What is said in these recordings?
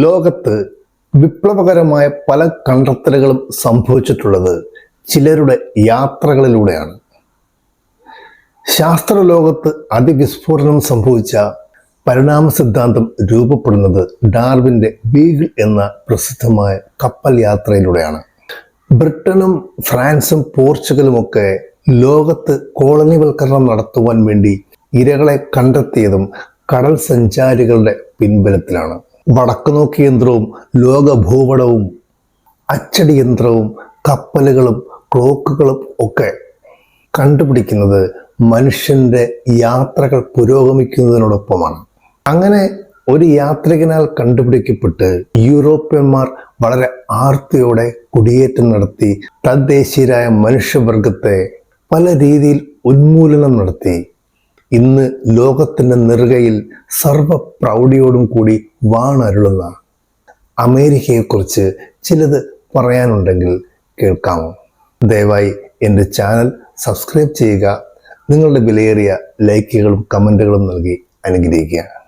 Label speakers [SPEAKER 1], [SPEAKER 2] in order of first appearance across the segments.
[SPEAKER 1] ലോകത്ത് വിപ്ലവകരമായ പല കണ്ടെത്തലുകളും സംഭവിച്ചിട്ടുള്ളത് ചിലരുടെ യാത്രകളിലൂടെയാണ്. ശാസ്ത്രലോകത്ത് അതിവിസ്ഫോടനം സംഭവിച്ച പരിണാമ സിദ്ധാന്തം രൂപപ്പെടുന്നത് ഡാർവിന്റെ ബീഗിൾ എന്ന പ്രസിദ്ധമായ കപ്പൽ യാത്രയിലൂടെയാണ്. ബ്രിട്ടനും ഫ്രാൻസും പോർച്ചുഗലുമൊക്കെ ലോകത്ത് കോളനിവൽക്കരണം നടത്തുവാൻ വേണ്ടി ഇരകളെ കണ്ടെത്തിയതും കടൽ സഞ്ചാരികളുടെ പിൻബലത്തിലാണ്. വടക്കുനോക്കി യന്ത്രവും ലോക അച്ചടി യന്ത്രവും കപ്പലുകളും ക്ലോക്കുകളും ഒക്കെ കണ്ടുപിടിക്കുന്നത് മനുഷ്യന്റെ യാത്രകൾ പുരോഗമിക്കുന്നതിനോടൊപ്പമാണ്. അങ്ങനെ ഒരു യാത്രികനാൽ കണ്ടുപിടിക്കപ്പെട്ട് യൂറോപ്യന്മാർ വളരെ ആർത്തിയോടെ കുടിയേറ്റം നടത്തി തദ്ദേശീയരായ മനുഷ്യവർഗത്തെ പല രീതിയിൽ ഉന്മൂലനം നടത്തി. ഇന്ന് ലോകത്തിന്റെ നെറുകയിൽ സർവ പ്രൗഢിയോടും കൂടി വാണരുളുന്ന അമേരിക്കയെക്കുറിച്ച് ചിലത് പറയാനുണ്ടെങ്കിൽ കേൾക്കാമോ? ദയവായി എന്റെ ചാനൽ സബ്സ്ക്രൈബ് ചെയ്യുക. നിങ്ങളുടെ വിലയേറിയ ലൈക്കുകളും കമന്റുകളും നൽകി അനുഗ്രഹിക്കുക.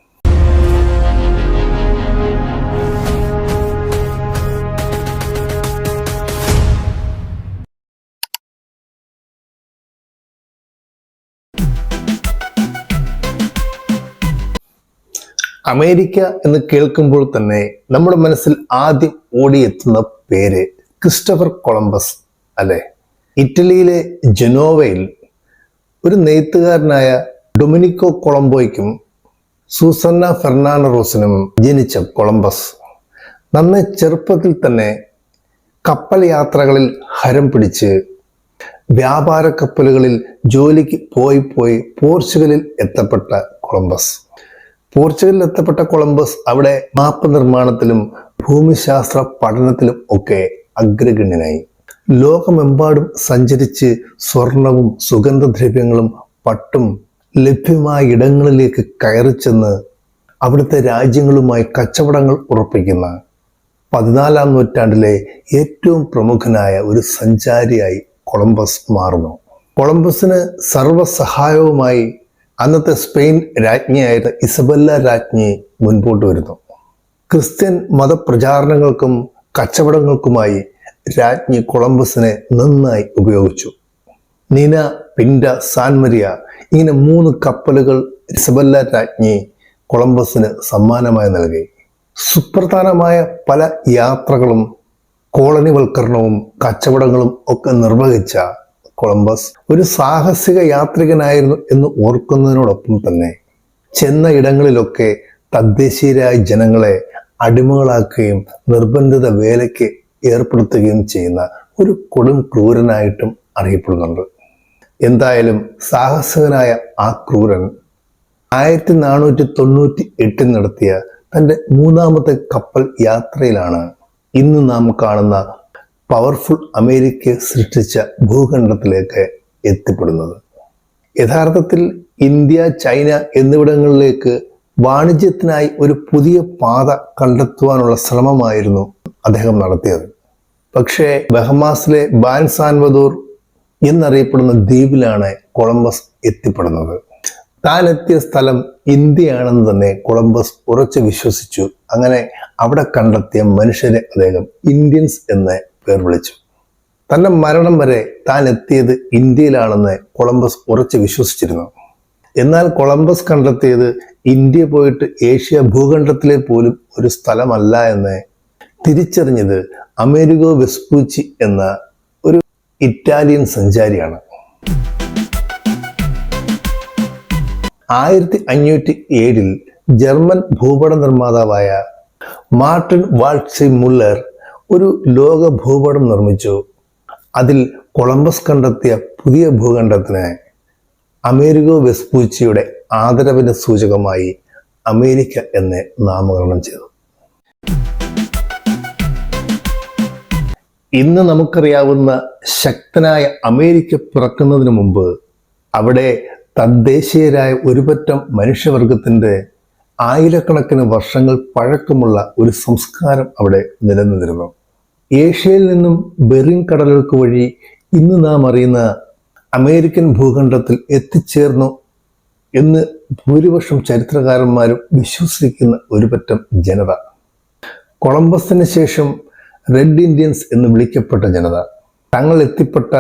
[SPEAKER 1] അമേരിക്ക എന്ന് കേൾക്കുമ്പോൾ തന്നെ നമ്മുടെ മനസ്സിൽ ആദ്യം ഓടിയെത്തുന്ന പേര് ക്രിസ്റ്റഫർ കൊളംബസ് അല്ലെ? ഇറ്റലിയിലെ ജനോവയിൽ ഒരു നെയ്ത്തുകാരനായ ഡൊമിനിക്കോ കൊളംബോയ്ക്കും സൂസന്ന ഫെർണാണ്ടറോസിനും ജനിച്ച കൊളംബസ്. നന്നെ ചെറുപ്പത്തിൽ തന്നെ കപ്പൽ യാത്രകളിൽ ഹരം പിടിച്ച് വ്യാപാര കപ്പലുകളിൽ ജോലിക്ക് പോയി പോയി പോർച്ചുഗലിൽ എത്തപ്പെട്ട കൊളംബസ്. പോർച്ചുഗലിൽ എത്തപ്പെട്ട കൊളംബസ് അവിടെ മാപ്പ് നിർമ്മാണത്തിലും ഭൂമിശാസ്ത്ര പഠനത്തിലും ഒക്കെ അഗ്രഗണ്യനായി. ലോകമെമ്പാടും സഞ്ചരിച്ച് സ്വർണവും സുഗന്ധദ്രവ്യങ്ങളും പട്ടും ലഭ്യമായ ഇടങ്ങളിലേക്ക് കയറിച്ചെന്ന് അവിടുത്തെ രാജ്യങ്ങളുമായി കച്ചവടങ്ങൾ ഉറപ്പിക്കുന്ന പതിനാലാം നൂറ്റാണ്ടിലെ ഏറ്റവും പ്രമുഖനായ ഒരു സഞ്ചാരിയായി കൊളംബസ് മാറുന്നു. കൊളംബസിന് സർവസഹായവുമായി അന്നത്തെ സ്പെയിൻ രാജ്ഞിയായിരുന്ന ഇസബല്ല രാജ്ഞി മുൻപോട്ട് വരുന്നു. ക്രിസ്ത്യൻ മതപ്രചാരണങ്ങൾക്കും കച്ചവടങ്ങൾക്കുമായി രാജ്ഞി കൊളംബസിനെ നന്നായി ഉപയോഗിച്ചു. നീന പിൻഡ സാൻമരിയ ഇങ്ങനെ മൂന്ന് കപ്പലുകൾ ഇസബല്ല രാജ്ഞി കൊളംബസിന് സമ്മാനമായി നൽകി. സുപ്രധാനമായ പല യാത്രകളും കോളനിവൽക്കരണവും കച്ചവടങ്ങളും ഒക്കെ നിർവഹിച്ച കൊളംബസ് ഒരു സാഹസിക യാത്രികനായിരുന്നു എന്ന് ഓർക്കുന്നതിനോടൊപ്പം തന്നെ ചെന്ന ഇടങ്ങളിലൊക്കെ തദ്ദേശീയരായ ജനങ്ങളെ അടിമകളാക്കുകയും നിർബന്ധിത വേലയ്ക്ക് ഏർപ്പെടുത്തുകയും ചെയ്യുന്ന ഒരു കൊടും ക്രൂരനായിട്ടും അറിയപ്പെടുന്നുണ്ട്. എന്തായാലും സാഹസികനായ ആ ക്രൂരൻ ആയിരത്തി നാനൂറ്റി തൊണ്ണൂറ്റി എട്ടിൽ നടത്തിയ തന്റെ മൂന്നാമത്തെ കപ്പൽ യാത്രയിലാണ് ഇന്ന് നാം കാണുന്ന പവർഫുൾ അമേരിക്ക സൃഷ്ടിച്ച ഭൂഖണ്ഡത്തിലേക്ക് എത്തിപ്പെടുന്നത്. യഥാർത്ഥത്തിൽ ഇന്ത്യ ചൈന എന്നിവിടങ്ങളിലേക്ക് വാണിജ്യത്തിനായി ഒരു പുതിയ പാത കണ്ടെത്തുവാനുള്ള ശ്രമമായിരുന്നു അദ്ദേഹം നടത്തിയത്. പക്ഷേ ബഹമാസിലെ ബാൻസാൻവദൂർ എന്നറിയപ്പെടുന്ന ദ്വീപിലാണ് കൊളംബസ് എത്തിപ്പെടുന്നത്. താൻ എത്തിയ സ്ഥലം ഇന്ത്യയാണെന്ന് തന്നെ കൊളംബസ് ഉറച്ചു വിശ്വസിച്ചു. അങ്ങനെ അവിടെ കണ്ടെത്തിയ മനുഷ്യരെ അദ്ദേഹം ഇന്ത്യൻസ് എന്ന് പേർ വിളിച്ചു. തന്റെ മരണം വരെ താൻ എത്തിയത് ഇന്ത്യയിലാണെന്ന് കൊളംബസ് ഉറച്ചു വിശ്വസിച്ചിരുന്നു. എന്നാൽ കൊളംബസ് കണ്ടെത്തിയത് ഇന്ത്യ പോയിട്ട് ഏഷ്യ ഭൂഖണ്ഡത്തിലെ പോലും ഒരു സ്ഥലമല്ല എന്ന് തിരിച്ചറിഞ്ഞത് അമേരിക്കോ വെസ്പൂച്ചി എന്ന ഒരു ഇറ്റാലിയൻ സഞ്ചാരിയാണ്. ആയിരത്തി അഞ്ഞൂറ്റി ഏഴിൽ ജർമ്മൻ ഭൂപട നിർമ്മാതാവായ മാർട്ടിൻ വാൾസി മുള്ളർ ഒരു ലോക ഭൂപടം നിർമ്മിച്ചു. അതിൽ കൊളംബസ് കണ്ടെത്തിയ പുതിയ ഭൂഖണ്ഡത്തിന് അമേരിക്കോ വെസ്പൂച്ചിയുടെ ആദരവിന്റെ സൂചകമായി അമേരിക്ക എന്ന് നാമകരണം ചെയ്തു. ഇന്ന് നമുക്കറിയാവുന്ന ശക്തനായ അമേരിക്ക പിറക്കുന്നതിന് മുമ്പ് അവിടെ തദ്ദേശീയരായ ഒരുപറ്റം മനുഷ്യവർഗത്തിന്റെ ആയിരക്കണക്കിന് വർഷങ്ങൾ പഴക്കമുള്ള ഒരു സംസ്കാരം അവിടെ നിലനിന്നിരുന്നു. ഏഷ്യയിൽ നിന്നും ബെറിംഗ് കടലുകൾക്ക് വഴി ഇന്ന് നാം അറിയുന്ന അമേരിക്കൻ ഭൂഖണ്ഡത്തിൽ എത്തിച്ചേർന്നു എന്ന് ഭൂരിപക്ഷം ചരിത്രകാരന്മാരും വിശ്വസിക്കുന്ന ഒരു പറ്റം ജനത. കൊളംബസിന് ശേഷം റെഡ് ഇന്ത്യൻസ് എന്ന് വിളിക്കപ്പെട്ട ജനത. തങ്ങൾ എത്തിപ്പെട്ട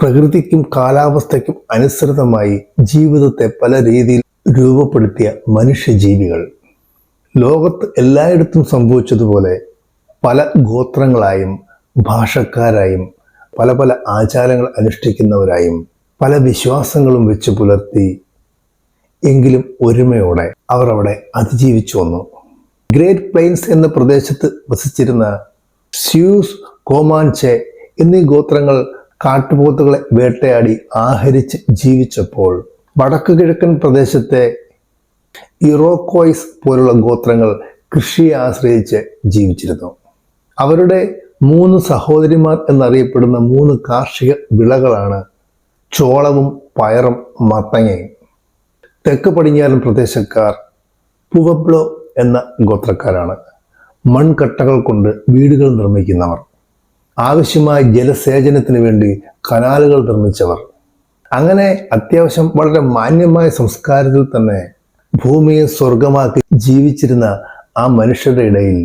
[SPEAKER 1] പ്രകൃതിക്കും കാലാവസ്ഥയ്ക്കും അനുസൃതമായി ജീവിതത്തെ പല രീതിയിൽ രൂപപ്പെടുത്തിയ മനുഷ്യജീവികൾ. ലോകത്ത് എല്ലായിടത്തും സംഭവിച്ചതുപോലെ പല ഗോത്രങ്ങളായും ഭാഷക്കാരായും പല പല ആചാരങ്ങൾ അനുഷ്ഠിക്കുന്നവരായും പല വിശ്വാസങ്ങളും വെച്ച് പുലർത്തി എങ്കിലും ഒരുമയോടെ അവർ അവിടെ അതിജീവിച്ചു വന്നു. ഗ്രേറ്റ് പ്ലെയിൻസ് എന്ന പ്രദേശത്ത് വസിച്ചിരുന്ന സ്യൂസ് കോമാൻചെ എന്നീ ഗോത്രങ്ങൾ കാട്ടുപോത്തുകളെ വേട്ടയാടി ആഹരിച്ച് ജീവിച്ചപ്പോൾ വടക്കു കിഴക്കൻ പ്രദേശത്തെ ഇറോക്കോയ്സ് പോലുള്ള ഗോത്രങ്ങൾ കൃഷിയെ ആശ്രയിച്ച് ജീവിച്ചിരുന്നു. അവരുടെ മൂന്ന് സഹോദരിമാർ എന്നറിയപ്പെടുന്ന മൂന്ന് കാർഷിക വിളകളാണ് ചോളവും പയറും മത്തങ്ങയും. തെക്ക് പടിഞ്ഞാറൻ പ്രദേശക്കാർ പുവബ്ലോ എന്ന ഗോത്രക്കാരാണ്. മൺകട്ടകൾ കൊണ്ട് വീടുകൾ നിർമ്മിക്കുന്നവർ. ആവശ്യമായ ജലസേചനത്തിന് വേണ്ടി കനാലുകൾ നിർമ്മിച്ചവർ. അങ്ങനെ അത്യാവശ്യം വളരെ മാന്യമായ സംസ്കാരത്തിൽ തന്നെ ഭൂമിയെ സ്വർഗമാക്കി ജീവിച്ചിരുന്ന ആ മനുഷ്യരുടെ ഇടയിൽ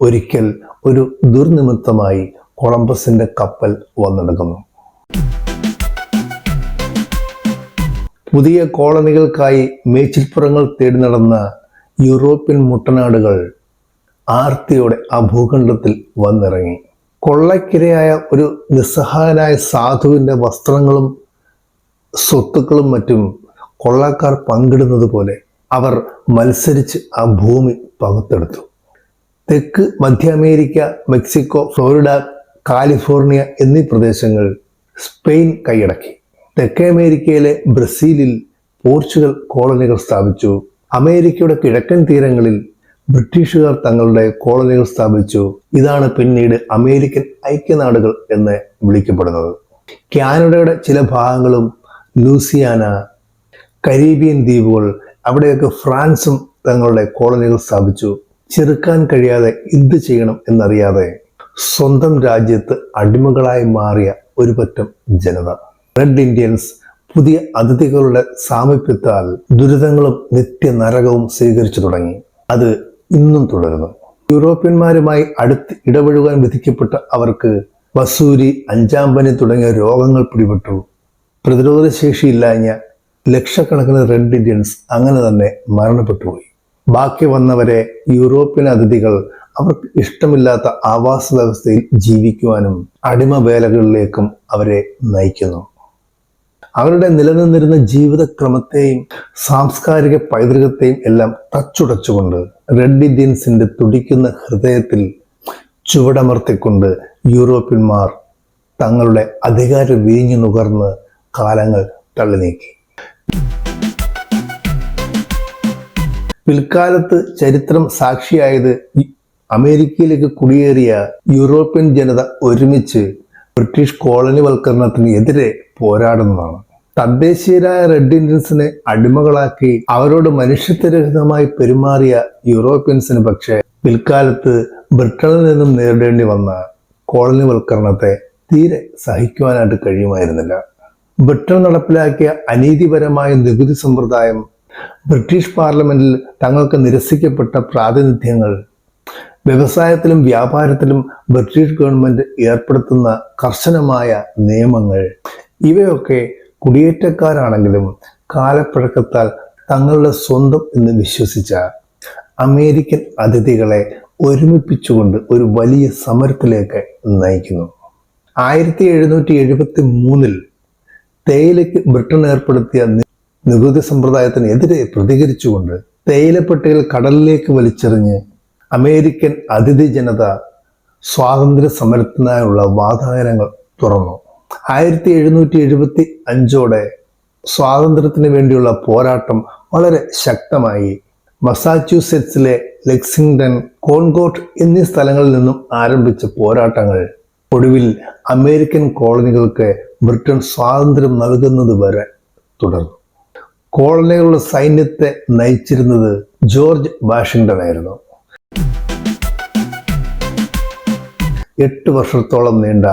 [SPEAKER 1] ഒരിക്കൽ ഒരു ദുർനിമിത്തമായി കൊളംബസിന്റെ കപ്പൽ വന്നെടുക്കുന്നു പുതിയ കോളനികൾക്കായി മേച്ചിൽപ്പുറങ്ങൾ തേടി നടന്ന യൂറോപ്യൻ മുട്ടനാടുകൾ ആർത്തിയോടെ ആ ഭൂഖണ്ഡത്തിൽ വന്നിറങ്ങി. കൊള്ളക്കിരയായ ഒരു നിസ്സഹായനായ സാധുവിന്റെ വസ്ത്രങ്ങളും സ്വത്തുക്കളും മറ്റും കൊള്ളക്കാർ പങ്കിടുന്നത് പോലെ അവർ മത്സരിച്ച് ആ ഭൂമി പകുത്തെടുത്തു. തെക്ക് മധ്യ അമേരിക്ക മെക്സിക്കോ ഫ്ലോറിഡ കാലിഫോർണിയ എന്നീ പ്രദേശങ്ങൾ സ്പെയിൻ കൈയടക്കി. തെക്കേ അമേരിക്കയിലെ ബ്രസീലിൽ പോർച്ചുഗൽ കോളനികൾ സ്ഥാപിച്ചു. അമേരിക്കയുടെ കിഴക്കൻ തീരങ്ങളിൽ ബ്രിട്ടീഷുകാർ തങ്ങളുടെ കോളനികൾ സ്ഥാപിച്ചു. ഇതാണ് പിന്നീട് അമേരിക്കൻ ഐക്യനാടുകൾ എന്ന് വിളിക്കപ്പെടുന്നത്. കാനഡയുടെ ചില ഭാഗങ്ങളും ലൂസിയാന കരീബിയൻ ദ്വീപുകൾ അവിടെയൊക്കെ ഫ്രാൻസും തങ്ങളുടെ കോളനികൾ സ്ഥാപിച്ചു. ചെറുക്കാൻ കഴിയാതെ എന്ത് ചെയ്യണം എന്നറിയാതെ സ്വന്തം രാജ്യത്ത് അടിമകളായി മാറിയ ഒരു പറ്റം ജനത. റെഡ് ഇന്ത്യൻസ് പുതിയ അതിഥികളുടെ സാമീപ്യത്താൽ ദുരിതങ്ങളും നിത്യ നരകവും സ്വീകരിച്ചു തുടങ്ങി. അത് ഇന്നും തുടരുന്നു. യൂറോപ്യന്മാരുമായി അടുത്ത് ഇടപഴകാൻ വിധിക്കപ്പെട്ട അവർക്ക് വസൂരി അഞ്ചാം പനി തുടങ്ങിയ രോഗങ്ങൾ പിടിപെട്ടു. പ്രതിരോധ ശേഷിയില്ലാഞ്ഞ ലക്ഷക്കണക്കിന് റെഡ് ഇന്ത്യൻസ് അങ്ങനെ തന്നെ മരണപ്പെട്ടുപോയി ബാക്കി വന്നവരെ യൂറോപ്യൻ അതിഥികൾ അവർക്ക് ഇഷ്ടമില്ലാത്ത ആവാസ വ്യവസ്ഥയിൽ ജീവിക്കുവാനും അടിമ വേലകളിലേക്കും അവരെ നയിക്കുന്നു. അവരുടെ നിലനിന്നിരുന്ന ജീവിതക്രമത്തെയും സാംസ്കാരിക പൈതൃകത്തെയും എല്ലാം തച്ചുടച്ചുകൊണ്ട് റെഡ് ഇന്ത്യൻസിന്റെ തുടിക്കുന്ന ഹൃദയത്തിൽ ചുവടമർത്തിക്കൊണ്ട് യൂറോപ്യന്മാർ തങ്ങളുടെ അധികാരം വീഞ്ഞു നുകർന്ന് കാലങ്ങൾ തള്ളി നീക്കി. പിൽക്കാലത്ത് ചരിത്രം സാക്ഷിയായത് അമേരിക്കയിലേക്ക് കുടിയേറിയ യൂറോപ്യൻ ജനത ഒരുമിച്ച് ബ്രിട്ടീഷ് കോളനിവൽക്കരണത്തിന് എതിരെ പോരാടുന്നതാണ്. തദ്ദേശീയരായ റെഡ് ഇന്ത്യൻസിനെ അടിമകളാക്കി അവരോട് മനുഷ്യത്വരഹിതമായി പെരുമാറിയ യൂറോപ്യൻസിന് പക്ഷേ പിൽക്കാലത്ത് ബ്രിട്ടനിൽ നിന്നും നേരിടേണ്ടി വന്ന കോളനിവൽക്കരണത്തെ തീരെ സഹിക്കുവാനായിട്ട് കഴിയുമായിരുന്നില്ല. ബ്രിട്ടൻ നടപ്പിലാക്കിയ അനീതിപരമായ നികുതി സമ്പ്രദായം ബ്രിട്ടീഷ് പാർലമെന്റിൽ തങ്ങൾക്ക് നിരസിക്കപ്പെട്ട പ്രാതിനിധ്യങ്ങൾ വ്യവസായത്തിലും വ്യാപാരത്തിലും ബ്രിട്ടീഷ് ഗവൺമെന്റ് ഏർപ്പെടുത്തുന്ന കർശനമായ നിയമങ്ങൾ ഇവയൊക്കെ കുടിയേറ്റക്കാരാണെങ്കിലും കാലപ്പഴക്കത്താൽ തങ്ങളുടെ സ്വന്തം എന്ന് വിശ്വസിച്ച അമേരിക്കൻ അതിഥികളെ ഒരുമിപ്പിച്ചുകൊണ്ട് ഒരു വലിയ സമരത്തിലേക്ക് നയിക്കുന്നു. ആയിരത്തി എഴുന്നൂറ്റി എഴുപത്തി മൂന്നിൽ തേയിലയ്ക്ക് ബ്രിട്ടൻ ഏർപ്പെടുത്തിയ നികുതി സമ്പ്രദായത്തിനെതിരെ പ്രതികരിച്ചുകൊണ്ട് തേയിലപ്പെട്ടികൾ കടലിലേക്ക് വലിച്ചെറിഞ്ഞ് അമേരിക്കൻ അതിഥി ജനത സ്വാതന്ത്ര്യ സമരത്തിനായുള്ള വാതായനങ്ങൾ തുറന്നു. ആയിരത്തി എഴുന്നൂറ്റി എഴുപത്തി അഞ്ചോടെ സ്വാതന്ത്ര്യത്തിന് വേണ്ടിയുള്ള പോരാട്ടം വളരെ ശക്തമായി മസാച്യൂസെറ്റ്സിലെ ലെക്സിംഗ്ടൺ കോൺകോട്ട് എന്നീ സ്ഥലങ്ങളിൽ നിന്നും ആരംഭിച്ച പോരാട്ടങ്ങൾ ഒടുവിൽ അമേരിക്കൻ കോളനികൾക്ക് ബ്രിട്ടൻ സ്വാതന്ത്ര്യം നൽകുന്നത് വരെ തുടർന്നു. കോളനികളുടെ സൈന്യത്തെ നയിച്ചിരുന്നത് ജോർജ് വാഷിങ്ടൺ ആയിരുന്നു എട്ട് വർഷത്തോളം നീണ്ട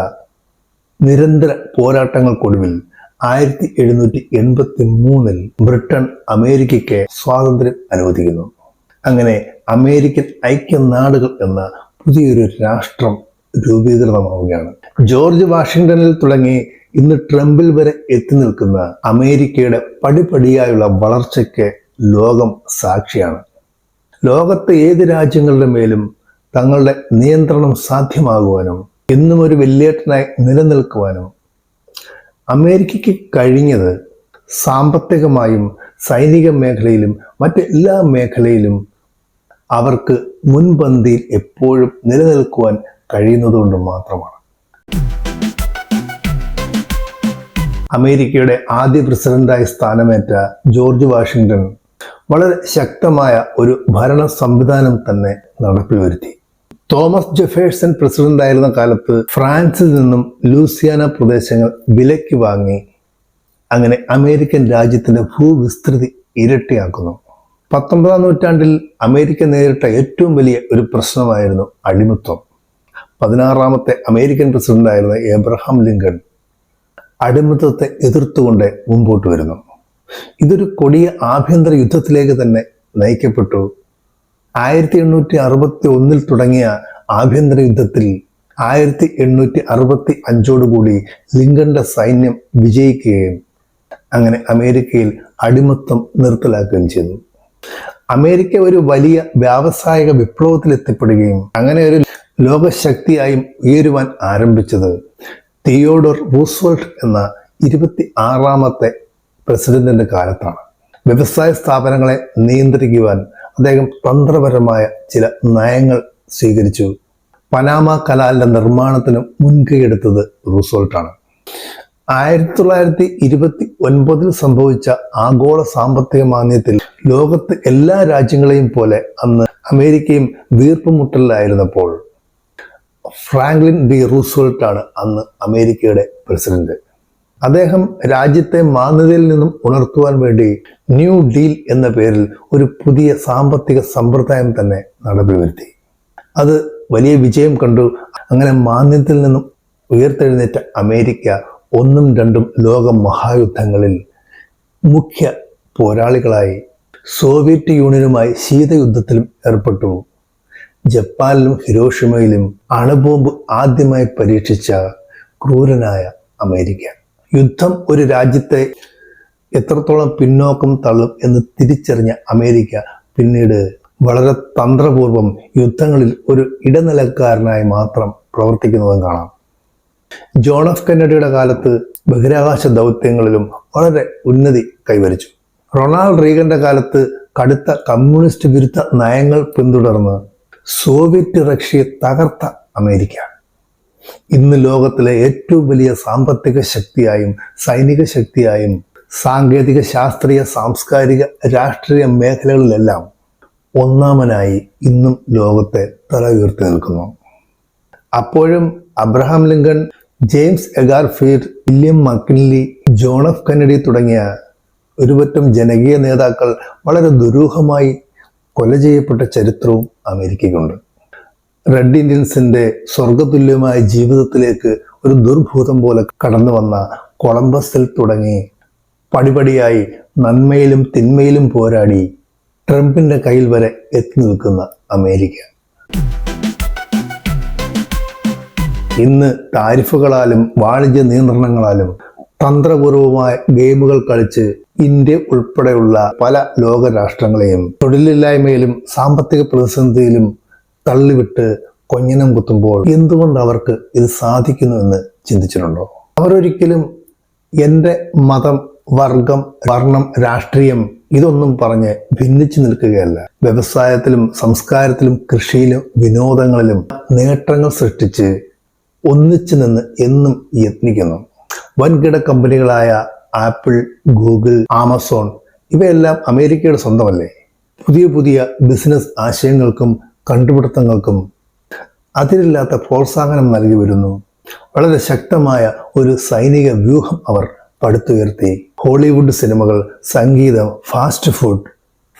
[SPEAKER 1] നിരന്തര പോരാട്ടങ്ങൾക്കൊടുവിൽ ആയിരത്തി എഴുന്നൂറ്റി എൺപത്തി മൂന്നിൽ ബ്രിട്ടൻ അമേരിക്കയ്ക്ക് സ്വാതന്ത്ര്യം അനുവദിക്കുന്നു. അങ്ങനെ അമേരിക്കൻ ഐക്യനാടുകൾ എന്ന പുതിയൊരു രാഷ്ട്രം രൂപീകൃതമാവുകയാണ്. ജോർജ് വാഷിങ്ടണിൽ തുടങ്ങി ഇന്ന് ട്രംപിൽ വരെ എത്തി നിൽക്കുന്ന അമേരിക്കയുടെ പടിപടിയായുള്ള വളർച്ചയ്ക്ക് ലോകം സാക്ഷിയാണ്. ലോകത്തെ ഏത് രാജ്യങ്ങളുടെ മേലും തങ്ങളുടെ നിയന്ത്രണം സാധ്യമാകുവാനും എന്നും ഒരു വലിയേട്ടനായി നിലനിൽക്കുവാനും അമേരിക്കയ്ക്ക് കഴിഞ്ഞത് സാമ്പത്തികമായും സൈനിക മേഖലയിലും മറ്റെല്ലാ മേഖലയിലും അവർക്ക് മുൻപന്തിയിൽ എപ്പോഴും നിലനിൽക്കുവാൻ കഴിയുന്നതുകൊണ്ട് മാത്രമാണ്. അമേരിക്കയുടെ ആദ്യ പ്രസിഡന്റായി സ്ഥാനമേറ്റ ജോർജ് വാഷിങ്ടൺ വളരെ ശക്തമായ ഒരു ഭരണ സംവിധാനം തന്നെ നടപ്പിൽ വരുത്തി തോമസ് ജെഫേഴ്സൺ പ്രസിഡന്റായിരുന്ന കാലത്ത് ഫ്രാൻസിൽ നിന്നും ലൂസിയാന പ്രദേശങ്ങൾ വിലയ്ക്ക് വാങ്ങി അങ്ങനെ അമേരിക്കൻ രാജ്യത്തിന്റെ ഭൂവിസ്തൃതി ഇരട്ടിയാക്കുന്നു. പത്തൊമ്പതാം നൂറ്റാണ്ടിൽ അമേരിക്ക നേരിട്ട ഏറ്റവും വലിയ ഒരു പ്രശ്നമായിരുന്നു അടിമത്വം. പതിനാറാമത്തെ അമേരിക്കൻ പ്രസിഡന്റായിരുന്ന എബ്രഹാം ലിങ്കൺ അടിമത്തത്തെ എതിർത്തുകൊണ്ട് മുമ്പോട്ട് വരുന്നു. ഇതൊരു കൊടിയ ആഭ്യന്തര യുദ്ധത്തിലേക്ക് തന്നെ നയിക്കപ്പെട്ടു. ആയിരത്തി എണ്ണൂറ്റി അറുപത്തി ഒന്നിൽ തുടങ്ങിയ ആഭ്യന്തര യുദ്ധത്തിൽ ആയിരത്തി എണ്ണൂറ്റി അറുപത്തി അഞ്ചോടുകൂടി ലിങ്കന്റെ സൈന്യം വിജയിക്കുകയും അങ്ങനെ അമേരിക്കയിൽ അടിമത്തം നിർത്തലാക്കുകയും ചെയ്തു. അമേരിക്ക ഒരു വലിയ വ്യാവസായിക വിപ്ലവത്തിൽ എത്തിപ്പെടുകയും അങ്ങനെ ഒരു ലോകശക്തിയായും ഉയരുവാൻ ആരംഭിച്ചത് തിയോഡോർ റൂസ്വെൽട്ട് എന്ന ഇരുപത്തി ആറാമത്തെ പ്രസിഡന്റിന്റെ കാലത്താണ്. വ്യവസായ സ്ഥാപനങ്ങളെ നിയന്ത്രിക്കുവാൻ അദ്ദേഹം തന്ത്രപരമായ ചില നയങ്ങൾ സ്വീകരിച്ചു. പനാമ കലാലിന്റെ നിർമ്മാണത്തിന് മുൻകൈയെടുത്തത് റൂസോൾട്ടാണ് ആയിരത്തി തൊള്ളായിരത്തി ഇരുപത്തി ഒൻപതിൽ സംഭവിച്ച ആഗോള സാമ്പത്തിക മാന്ദ്യത്തിൽ ലോകത്ത് എല്ലാ രാജ്യങ്ങളെയും പോലെ അന്ന് അമേരിക്കയും വീർപ്പുമുട്ടലിലായിരുന്നപ്പോൾ ഫ്രാങ്ക്ലിൻ ഡി ആണ് അന്ന് അമേരിക്കയുടെ പ്രസിഡന്റ്. അദ്ദേഹം രാജ്യത്തെ മാന്യതയിൽ നിന്നും ഉണർത്തുവാൻ വേണ്ടി ന്യൂ ഡീൽ എന്ന പേരിൽ ഒരു പുതിയ സാമ്പത്തിക സമ്പ്രദായം തന്നെ നടപ്പിൽ വരുത്തി അത് വലിയ വിജയം കണ്ടു. അങ്ങനെ മാന്യത്തിൽ നിന്നും ഉയർത്തെഴുന്നേറ്റ അമേരിക്ക ഒന്നും രണ്ടും ലോക മഹായുദ്ധങ്ങളിൽ മുഖ്യ പോരാളികളായി. സോവിയറ്റ് യൂണിയനുമായി ശീതയുദ്ധത്തിലും ഏർപ്പെട്ടു. ജപ്പാനിലും ഹിരോഷിമയിലും അണുബോംബ് ആദ്യമായി പരീക്ഷിച്ച ക്രൂരനായ അമേരിക്ക യുദ്ധം ഒരു രാജ്യത്തെ എത്രത്തോളം പിന്നോക്കം തള്ളും എന്ന് തിരിച്ചറിഞ്ഞ അമേരിക്ക പിന്നീട് വളരെ തന്ത്രപൂർവം യുദ്ധങ്ങളിൽ ഒരു ഇടനിലക്കാരനായി മാത്രം പ്രവർത്തിക്കുന്നതും കാണാം. ജോൺ എഫ് കെന്നഡിയുടെ കാലത്ത് ബഹിരാകാശ ദൗത്യങ്ങളിലും വളരെ ഉന്നതി കൈവരിച്ചു. റൊണാൾഡ് റീഗന്റെ കാലത്ത് കടുത്ത കമ്മ്യൂണിസ്റ്റ് വിരുദ്ധ നയങ്ങൾ പിന്തുടർന്ന് സോവിയറ്റ് റഷ്യയെ തകർത്ത അമേരിക്ക. ഇന്ന് ലോകത്തിലെ ഏറ്റവും വലിയ സാമ്പത്തിക ശക്തിയായും സൈനിക ശക്തിയായും സാങ്കേതിക ശാസ്ത്രീയ സാംസ്കാരിക രാഷ്ട്രീയ മേഖലകളിലെല്ലാം ഒന്നാമനായി ഇന്നും ലോകത്തെ തല ഉയർത്തി നിൽക്കുന്നു. അപ്പോഴും Abraham Lincoln James A Garfield William McKinley John F Kennedy തുടങ്ങിയ ഒരുപറ്റം ജനകീയ നേതാക്കൾ വളരെ ദുരൂഹമായി കൊല ചെയ്യപ്പെട്ട ചരിത്രവും അമേരിക്കയ്ക്കുണ്ട്. റെഡ് ഇന്ത്യൻസിന്റെ സ്വർഗതുല്യമായ ജീവിതത്തിലേക്ക് ഒരു ദുർഭൂതം പോലെ കടന്നു വന്ന കൊളംബസിൽ തുടങ്ങി പടിപടിയായി നന്മയിലും തിന്മയിലും പോരാടി ട്രംപിന്റെ കയ്യിൽ വരെ എത്തി നിൽക്കുന്ന അമേരിക്ക. ഇന്ന് താരിഫുകളാലും വാണിജ്യ നിയന്ത്രണങ്ങളാലും തന്ത്രപൂർവമായ ഗെയിമുകൾ കളിച്ച് ഇന്ത്യ ഉൾപ്പെടെയുള്ള പല ലോക രാഷ്ട്രങ്ങളെയും തൊഴിലില്ലായ്മയിലും സാമ്പത്തിക പ്രതിസന്ധിയിലും തള്ളിവിട്ട് കൊഞ്ഞനം കുത്തുമ്പോൾ എന്തുകൊണ്ട് അവർക്ക് ഇത് സാധിക്കുന്നു എന്ന് ചിന്തിച്ചിട്ടുണ്ടോ? അവരൊരിക്കലും എന്റെ മതം വർഗം വർണം രാഷ്ട്രീയം ഇതൊന്നും പറഞ്ഞ് ഭിന്നിച്ചു നിൽക്കുകയല്ല. വ്യവസായത്തിലും സംസ്കാരത്തിലും കൃഷിയിലും വിനോദങ്ങളിലും നേട്ടങ്ങൾ സൃഷ്ടിച്ച് ഒന്നിച്ചു നിന്ന് എന്നും യത്നിക്കുന്നു. വൻകിട കമ്പനികളായ ആപ്പിൾ ഗൂഗിൾ ആമസോൺ ഇവയെല്ലാം അമേരിക്കയുടെ സ്വന്തമല്ലേ? പുതിയ പുതിയ ബിസിനസ് ആശയങ്ങൾക്കും കണ്ടുപിടുത്തങ്ങൾക്കും അതിരില്ലാത്ത പ്രോത്സാഹനം നൽകി വരുന്നു. വളരെ ശക്തമായ ഒരു സൈനിക വ്യൂഹം അവർ പടുത്തുയർത്തി. ഹോളിവുഡ് സിനിമകൾ സംഗീതം ഫാസ്റ്റ് ഫുഡ്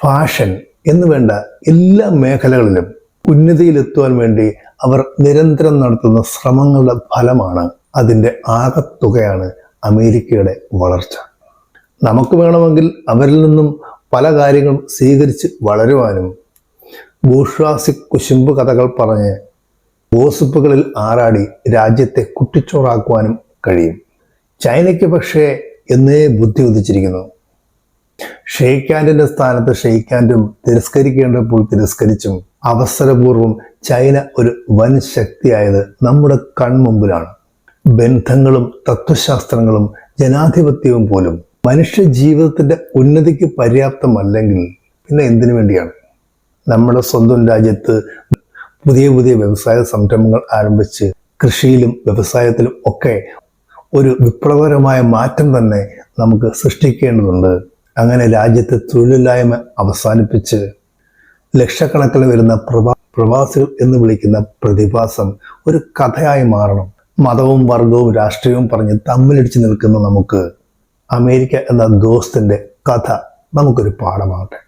[SPEAKER 1] ഫാഷൻ എന്ന് വേണ്ട എല്ലാ മേഖലകളിലും ഉന്നതിയിലെത്തുവാൻ വേണ്ടി അവർ നിരന്തരം നടത്തുന്ന ശ്രമങ്ങളുടെ ഫലമാണ് അതിന്റെ ആകത്തുകയാണ് അമേരിക്കയുടെ വളർച്ച. നമുക്ക് വേണമെങ്കിൽ അവരിൽ നിന്നും പല കാര്യങ്ങളും സ്വീകരിച്ച് വളരുവാനും. ബൂഷ്വാസി കുശുമ്പ് കഥകൾ പറഞ്ഞ് ഗോസിപ്പുകളിൽ ആറാടി രാജ്യത്തെ കുട്ടിച്ചോറാക്കുവാനും കഴിയും. ചൈനയ്ക്ക് പക്ഷേ എന്നേ ബുദ്ധി ഉദിച്ചിരിക്കുന്നു. ഷെയ്ഖാൻഡിന്റെ സ്ഥാനത്ത് ഷെയ്ഖാൻഡും തിരസ്കരിക്കേണ്ടപ്പോൾ തിരസ്കരിച്ചും അവസരപൂർവം ചൈന ഒരു വൻ ശക്തിയായത് നമ്മുടെ കൺമുമ്പിലാണ്. ബന്ധങ്ങളും തത്വശാസ്ത്രങ്ങളും ജനാധിപത്യവും പോലും മനുഷ്യ ജീവിതത്തിന്റെ ഉന്നതിക്ക് പര്യാപ്തമല്ലെങ്കിൽ പിന്നെ എന്തിനു വേണ്ടിയാണ്? നമ്മുടെ സ്വന്തം രാജ്യത്ത് പുതിയ പുതിയ വ്യവസായ സംരംഭങ്ങൾ ആരംഭിച്ച് കൃഷിയിലും വ്യവസായത്തിലും ഒക്കെ ഒരു വിപ്ലവകരമായ മാറ്റം തന്നെ നമുക്ക് സൃഷ്ടിക്കേണ്ടതുണ്ട്. അങ്ങനെ രാജ്യത്തെ തൊഴിലില്ലായ്മ അവസാനിപ്പിച്ച് ലക്ഷക്കണക്കിന് വരുന്ന പ്രവാ പ്രവാസികൾ എന്ന് വിളിക്കുന്ന പ്രതിഭാസം ഒരു കഥയായി മാറണം. മതവും വർഗവും രാഷ്ട്രീയവും പറഞ്ഞ് തമ്മിലടിച്ച് നിൽക്കുന്ന നമുക്ക് അമേരിക്ക എന്ന ദോസ്തിന്റെ കഥ നമുക്കൊരു പാഠമാകട്ടെ.